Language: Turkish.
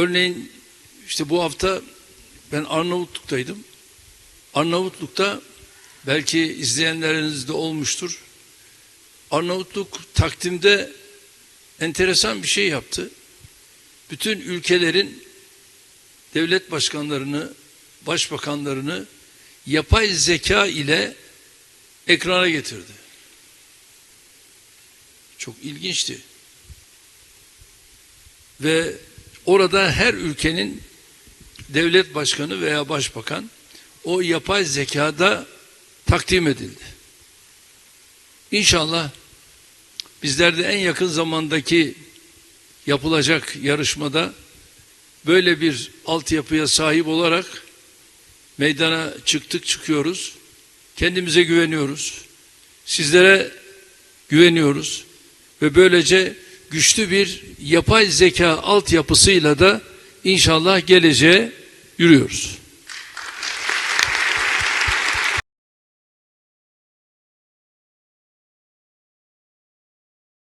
Örneğin işte bu hafta ben Arnavutluk'taydım. Arnavutluk'ta belki izleyenleriniz de olmuştur. Arnavutluk takdimde enteresan bir şey yaptı. Bütün ülkelerin devlet başkanlarını, başbakanlarını yapay zeka ile ekrana getirdi. Çok ilginçti. Ve orada her ülkenin devlet başkanı veya başbakan o yapay zekada takdim edildi. İnşallah bizler de en yakın zamandaki yapılacak yarışmada böyle bir altyapıya sahip olarak meydana çıktık çıkıyoruz. Kendimize güveniyoruz. Sizlere güveniyoruz ve böylece güçlü bir yapay zeka altyapısıyla da inşallah geleceğe yürüyoruz.